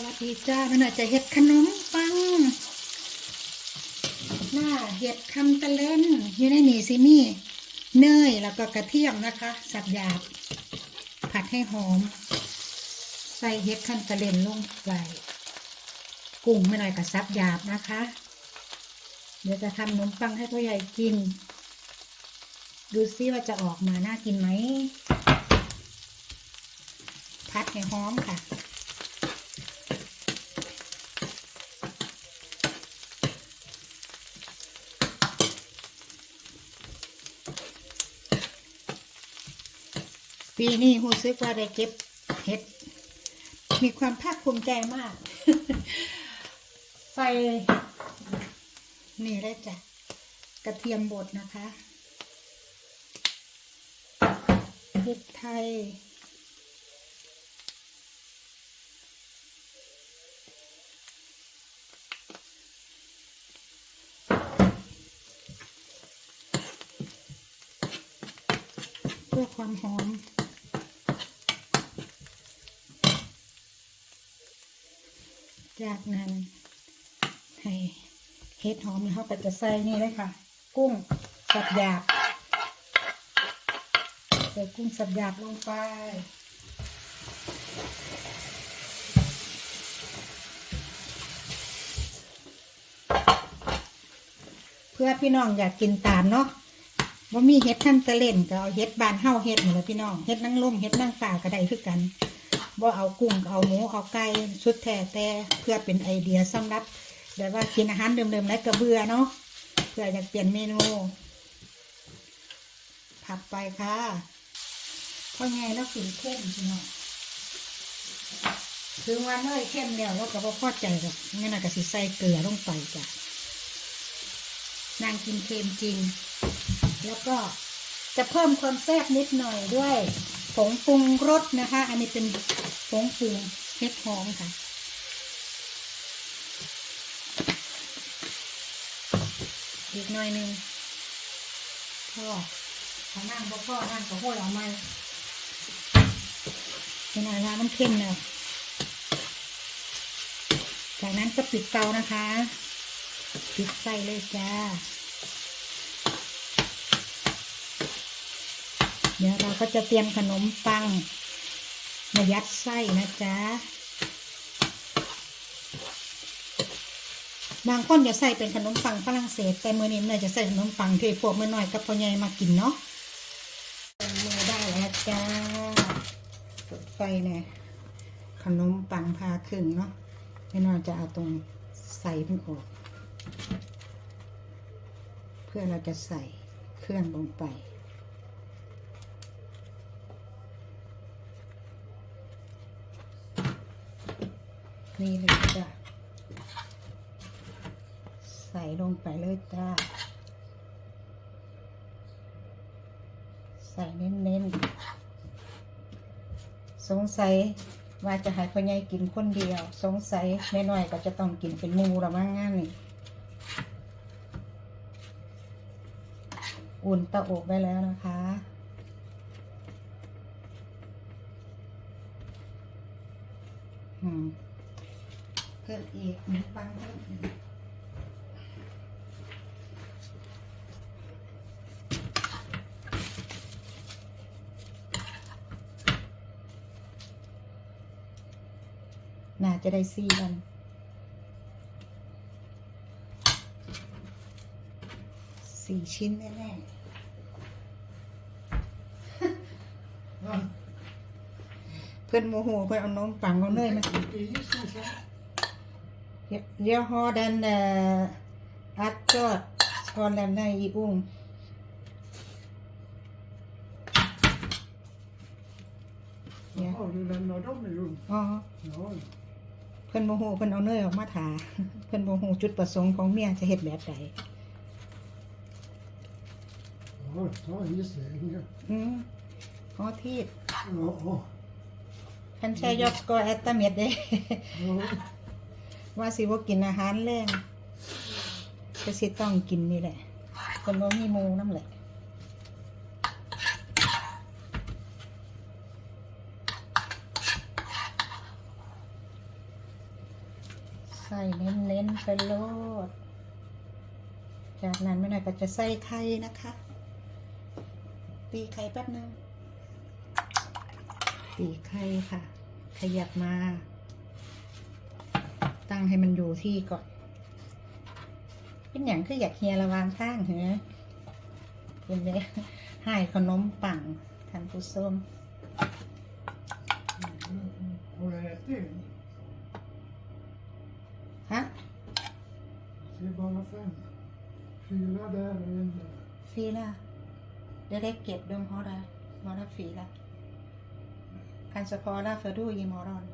วัสดีจ้ามันอาจจะเห็ดขนมปังหน้าเห็ดคำตะเล่นอยู่ในนี่สิมี่เนยแล้วก็กระเทียมนะคะ สับหยาบ ผัดให้หอม ใส่เห็ดคำตะเล่นลงไปกุ้งไม่หน่อยกับซับหยาบนะคะ เดี๋ยวจะทำขนมปังให้พ่อใหญ่กิน ดูซิว่าจะออกมาน่ากินไหมพัดให้หอมค่ะ ปีนี้รู้สึกว่าได้เก็บเห็ด มีความภาคภูมิใจมาก ใส่นี่ได้จ้ะ กระเทียมบดนะคะพริกไทยเพื่อความหอม จากนั้นให้เห็ดหอมแล้วเขาก็จะใส่นี่เลยค่ะ กุ้งสับหยาบใส่กุ้งสับหยาบลงไปเพื่อพี่น้องอยากกินตามเนาะว่ามีเห็ดขั้นตะเล่นก็เอาเห็ดบานเฮาเห็ดนี่แหละพี่น้อง เห็ดนั่งล่มเห็ดนั่งฝ่าก็ได้คือกัน ว่าเอากุ้งเอาหมูเอาไก่ชุดแท้แต่เพื่อเป็นไอเดียสำหรับแบบว่ากินอาหารเดิมๆแล้วก็เบื่อเนาะเพื่ออยากเปลี่ยนเมนูผัดไปค่ะเพราะไงแล้วกินเข้มพี่น้องถึงว่าเนยเข้มแล้วเราก็บ่พอใจหรอกงั้นน่ะก็สิใส่เกลือลงไปจ้ะนางกินเค็มจริง แล้วก็จะเพิ่มความแซ่บนิดหน่อยด้วย ผงปรุงรสนะคะ อันนี้เป็นผงปรุงเห็ดหอมค่ะ อีกหน่อยหนึ่งพ่อถ้านั่งพ่อนั่งก็ห้อยเอาไม่เป็นอะไรมันเข้มแล้วจากนั้นก็ปิดเตานะคะ ปิดไฟเลยจ้า เดี๋ยวเราก็จะเตรียมขนมปัง มายัดไส้นะจ๊ะ บางคนจะใส่เป็นขนมปังฝรั่งเศส แต่มือนี้เนยจะใส่ขนมปังที่พวกเมื่อน้อยกับพ่อใหญ่มากินเนาะมือได้แล้วจ้าเปิดไฟเนี่ยขนมปังพาครึ่งเนาะไม่น้อยจะเอาตรงใส่มันออก เพื่อเราจะใส่เครื่องลงไป นี่เลยจ้ะ ใส่ลงไปเลยจ้า ใส่เน้นๆ สงสัยว่าจะให้พ่อใหญ่กินคนเดียว สงสัยแม่น้อยก็จะต้องกินเป็นมูละมั้งงานนี่อุ่นตาอบไว้แล้วนะคะ อืม เพิ่มอีกน้ำปังเพิ่มอีกน่าจะได้สี่วันสี่ชิ้นแน่ๆเพื่อนโมโหเพื่อนเอานมปังเอาเนยมา Jag har den äh, ärtor, ska lämna i ugn. Ja. Har du lämnat dem i ugn? อ๋อ Ja, เพิ่นโมโหเพิ่นเอาเนยออกมาถาเพิ่นโมโหจุดประสงค์ของเมียจะเฮ็ดแบบใด ja ta i sig. Ja, อืมขอทีด ja. คันใช้ยอกก็แอตตาเม็ดเด้ ja. ว่าสิบ่ากินอาหารแรงก็สิต้องกินนี่แหละเพิ่นบ่มีมูนำแหละส่เน้นๆไปโลด จากนั้นไม่นานก็จะใส่ไข่นะคะ ตีไข่แป๊บนึงตีไข่ค่ะ ขยับมา ตั้งให้มันอยู่ที่ก่อนเป็นอย่างคืออยากเฮียระวางข้างเหรอคุณแม่ให้ขนมปังทานผู้ส้มฮะฟีล่ะเดี๋ยวได้เก็บดมเขาได้มอร์ฟีล่ะการสะพอล่าเฟอร์ดูยีมอรอน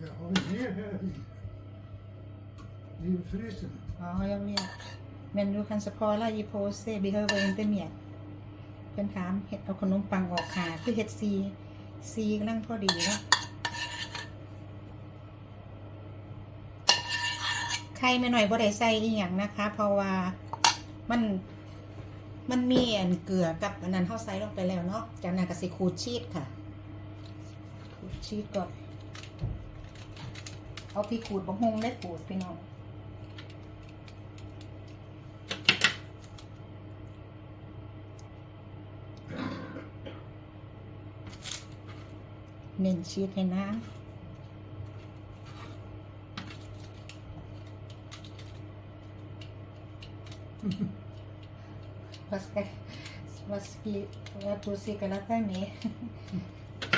här i. I frysen. Ja, jag vet. Men du kan spara i påse, behöver inte mer. เพิ่นถามเฮ็ดเอาขนมปังออกขาคือเฮ็ดซีซีกำลังพอดีนะไข่ไม่หน่อยบ่ได้ใส่อีหยังนะคะ เพราะว่ามันมันมีอันเกลือกับอันนั้นเฮาใส่ลงไปแล้วเนาะจากนั้นก็สิขูดชีสค่ะ ขูดชีสก่อน เอาที่ขูดบะฮงได้ขูดพี่น้องเน้นชีสให้นะ Was que was que la pussy que la tani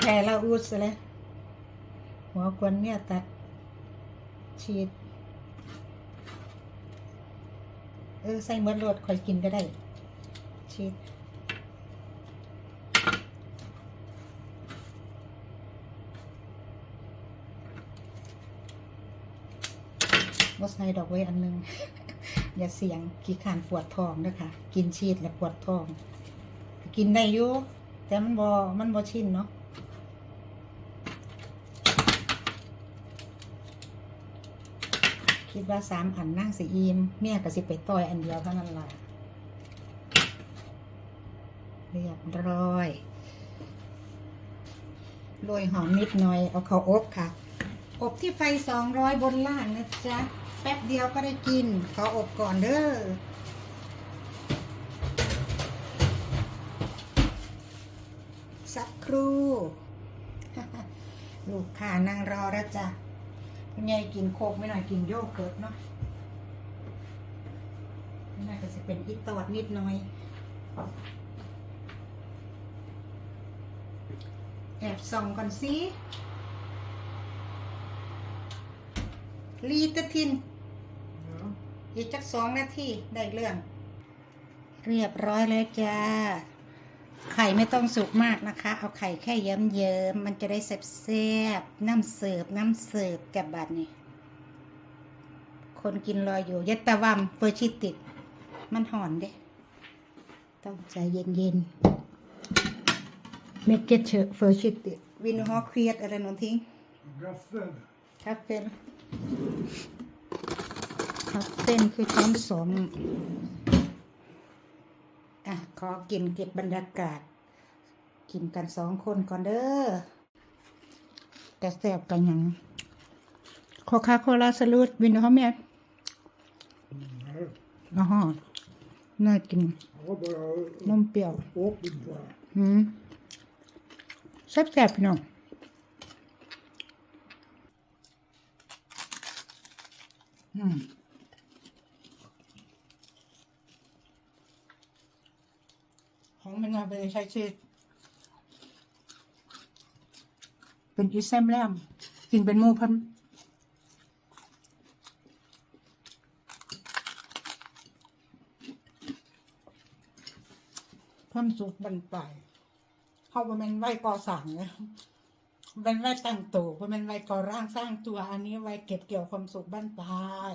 แค่เราอุดซะแล้วหัวควรเนี่ยตัด ชีสเออ ใส่เมือรดคอยกินก็ได้ชีสว่าใส่ดอกไว้อันหนึง อย่าเสียงขี้ขานปวดท้องนะคะ กินชีสแล้วปวดท้อง กินได้อยู่แต่มันบอมันบอชินเนาะ คิดว่าสามอันนั่งสีอีมเมียก็สิไปต่อยอันเดียวเท่านั้นล่ะเรียบร้อยโรยหอมนิดหน่อย เอาเขาอบค่ะ อบที่ไฟ200บนล่างนะจ๊ะ แป๊บเดียวก็ได้กิน เขออบก่อนเด้อสักครู่ ลูกค้านั่งรอแล้วจ้ะ คุณยายกินโคกไม่หน่อยกินโยเกิร์ตเนาะไม่น่าจะเป็นอีตอดนิดหน่อยแอบส่องก่อนสิลีตะทินอีกจักสองนาทีได้เรื่อง เรียบร้อยแล้วจ้า ไข่ไม่ต้องสุกมากนะคะ เอาไข่แค่เยิ้มเยิ้มๆมันจะได้แซ่บๆน้ำเสิร์ฟน้ำเสิร์ฟกับบัดนี่คนกินรออยู่เยดตะวัมเฟอร์ชิติด มันหอนเด้ต้องใจเย็นๆเมกเกตเชอร์เฟอร์ชิติดวินฮอคเคียดอะไรนนทิ้ง Gaffel. ครับเป็นครับเป็นคือช้อนสม อะขอกินเก็บบรรยากาศ กินกันสองคนก่อนเด้อแต่แซ่บกันยังโคคาโคลาสลูดวินเขาแม่ Nej, อ๋อน่ากิน jag har bara นมเปรี้ยว åken bara. อืมแซ่บๆพี่น้องอืมของมั นเอาไปใช้ชีสเป็นอีแซมแลมกินเป็นหมูพันเพิ่มสุกบันปลายเขาว่ามันไว้ก่อสั่งเนี่ยเป็นไว้ตั้งตัวว่ามันไว้ก่อร่างสร้างตัว อันนี้ไว้เก็บเกี่ยวความสุขบ้านปลาย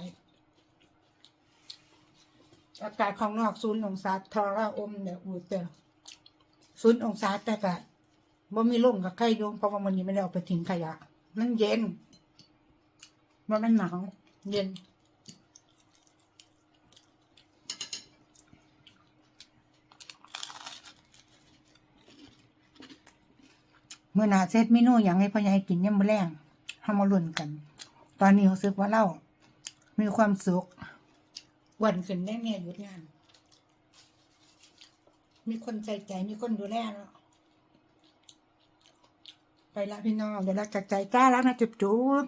อากาศของนอกศูนย์องศาทอระอมเนี่ยอูเตอ ศูนย์องศาแต่กะบ่มีลมกับใครโยงเพราะว่ามันนี้ไม่ได้เอาไปทิ้งขยะ มันเย็นมันมันหนาวเย็น เมื่อหนาเซตเมนูอย่างให้พ่อใหญ่กินยังไม่แรงห้ามาลุ่นกัน ตอนนี้รู้สึกว่าเรามีความสุขวันขึ้นได้เมียหยุดงาน มีคนใจใจมีคนดูแลเนาะไปละพี่น้องเดี๋ยวเราจากใจกล้าแล้วนะจุ๊บจุ๊บ